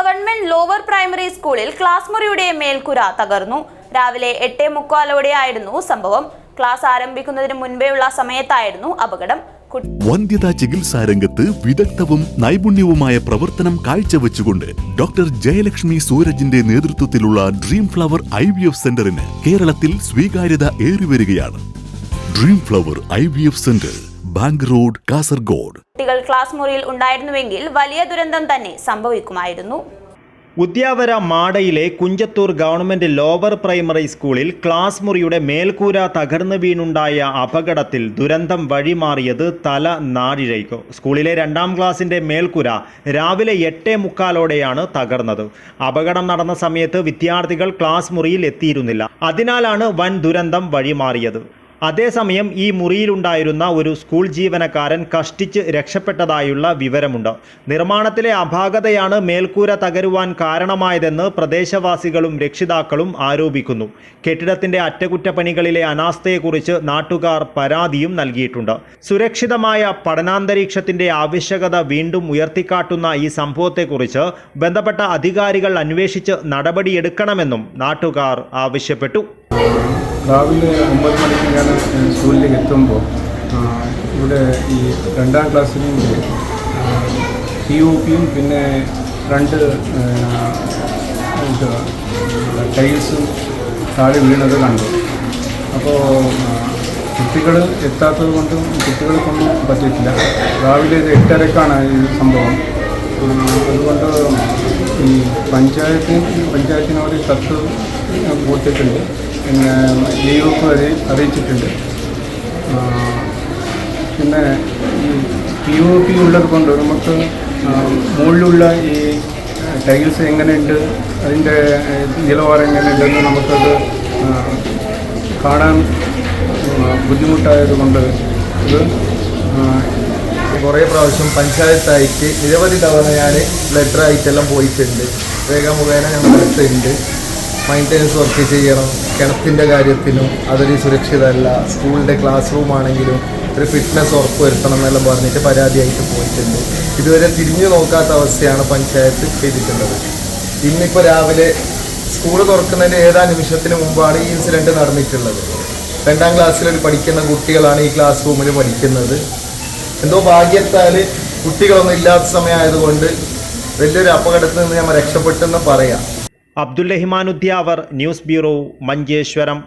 Government lower primary സ്കൂളിൽ class മുറിയുടെ മേൽക്കുര തകർന്നു. രാവിലെ എട്ടേ മുക്കാലോടെയായിരുന്നു സംഭവം. ക്ലാസ് ആരംഭിക്കുന്നതിന് മുൻപേയുള്ള സമയത്തായിരുന്നു അപകടം. വന്ധ്യതാ ചികിത്സാ രംഗത്ത് വിദഗ്ധവും നൈപുണ്യവുമായ പ്രവർത്തനം കാഴ്ചവെച്ചുകൊണ്ട് ഡോക്ടർ ജയലക്ഷ്മി സൂരജിന്റെ നേതൃത്വത്തിലുള്ള dream flower I V F സെന്ററിന് കേരളത്തിൽ സ്വീകാര്യത ഏറിവരികയാണ്. Dream flower I V F centre bank road Kasaragod. കുട്ടികൾ ക്ലാസ് മുറിയിൽ ഉണ്ടായിരുന്നുവെങ്കിൽ വലിയ ദുരന്തം തന്നെ സംഭവിക്കുമായിരുന്നു. ഉദ്യാവര മാടയിലെ കുഞ്ചത്തൂർ ഗവൺമെന്റ് ലോവർ പ്രൈമറി സ്കൂളിൽ ക്ലാസ് മുറിയുടെ മേൽക്കൂര തകർന്നു വീണുണ്ടായ അപകടത്തിൽ ദുരന്തം വഴിമാറിയത് തല നാഴിഴയ്ക്കു. സ്കൂളിലെ രണ്ടാം ക്ലാസിന്റെ മേൽക്കൂര രാവിലെ എട്ടേ മുക്കാലോടെയാണ് തകർന്നത്. അപകടം നടന്ന സമയത്ത് വിദ്യാർത്ഥികൾ ക്ലാസ് മുറിയിൽ എത്തിയിരുന്നില്ല. അതിനാലാണ് വൻ ദുരന്തം വഴിമാറിയത്. അതേസമയം ഈ മുറിയിലുണ്ടായിരുന്ന ഒരു സ്കൂൾ ജീവനക്കാരൻ കഷ്ടിച്ച് രക്ഷപ്പെട്ടതായുള്ള വിവരമുണ്ട്. നിർമ്മാണത്തിലെ അപാകതയാണ് മേൽക്കൂര തകരുവാൻ കാരണമായതെന്ന് പ്രദേശവാസികളും രക്ഷിതാക്കളും ആരോപിക്കുന്നു. കെട്ടിടത്തിന്റെ അറ്റകുറ്റപ്പണികളിലെ അനാസ്ഥയെക്കുറിച്ച് നാട്ടുകാർ പരാതിയും നൽകിയിട്ടുണ്ട്. സുരക്ഷിതമായ പഠനാന്തരീക്ഷത്തിന്റെ ആവശ്യകത വീണ്ടും ഉയർത്തിക്കാട്ടുന്ന ഈ സംഭവത്തെക്കുറിച്ച് ബന്ധപ്പെട്ട അധികാരികൾ അന്വേഷിച്ച് നടപടിയെടുക്കണമെന്നും നാട്ടുകാർ ആവശ്യപ്പെട്ടു. രാവിലെ ഒമ്പത് മണിക്ക് ഞാൻ സ്കൂളിലേക്ക് എത്തുമ്പോൾ ഇവിടെ ഈ രണ്ടാം ക്ലാസ്സിലും പി ഒ പിയും പിന്നെ രണ്ട് ടൈൽസും താഴെ വീണത് കണ്ടു. അപ്പോൾ കുട്ടികൾ എത്താത്തത് കൊണ്ടും കുട്ടികൾക്കൊന്നും പറ്റിയിട്ടില്ല. രാവിലെ ഇത് എട്ടരക്കാണ് ഈ സംഭവം. അതുകൊണ്ട് ഈ പഞ്ചായത്തിന് പഞ്ചായത്തിനോട് കത്ത് കൊടുത്തിട്ടുണ്ട് പിന്നെ ജൈവക്ക് വരെ അറിയിച്ചിട്ടുണ്ട് പിന്നെ ഈ പി ഒ പി ഉള്ളത് കൊണ്ട് നമുക്ക് മുകളിലുള്ള ഈ ടൈൽസ് എങ്ങനെയുണ്ട് അതിന്റെ നിലവാരം എങ്ങനെയുണ്ടെന്ന് നമുക്കത് കാണാൻ ബുദ്ധിമുട്ടായതുകൊണ്ട് ബുദ്ധിമുട്ടായത് കൊണ്ട് ഇത് കുറേ പ്രാവശ്യം പഞ്ചായത്തായിട്ട് നിരവധി തവണ ഞാൻ ലെറ്റർ ആയിട്ടെല്ലാം പോയിട്ടുണ്ട്. വേഗം മുഖേന ഞങ്ങൾ എടുത്തിട്ടുണ്ട് മൈന്റനൻസ് വർക്ക് ചെയ്യണം. കിണത്തിന്റെ കാര്യത്തിനും അതൊരു സുരക്ഷിതമല്ല. സ്കൂളിന്റെ ക്ലാസ് റൂം ആണെങ്കിലും ഒരു ഫിറ്റ്നസ് ഉറപ്പ് വരുത്തണം എന്നെല്ലാം പറഞ്ഞിട്ട് പരാതിയായിട്ട് പോയിട്ടുണ്ട്. ഇതുവരെ തിരിഞ്ഞു നോക്കാത്ത അവസ്ഥയാണ് പഞ്ചായത്ത് ചെയ്തിട്ടുള്ളത്. ഇന്നിപ്പോൾ രാവിലെ സ്കൂൾ തുറക്കുന്നതിന്റെ ഏതാ നിമിഷത്തിന് മുമ്പാണ് ഈ ഇൻസിഡന്റ് നടന്നിട്ടുള്ളത്. രണ്ടാം ക്ലാസ്സിൽ പഠിക്കുന്ന കുട്ടികളാണ് ഈ ക്ലാസ് റൂമിൽ പഠിക്കുന്നത്. എന്തോ ഭാഗ്യത്താൽ കുട്ടികളൊന്നും ഇല്ലാത്ത സമയമായതുകൊണ്ട് വലിയൊരു അപകടത്തിൽ നിന്ന് ഞാൻ രക്ഷപ്പെട്ടെന്ന് പറയാം. Abdul Rahiman Udyavar news bureau Manjeshwaram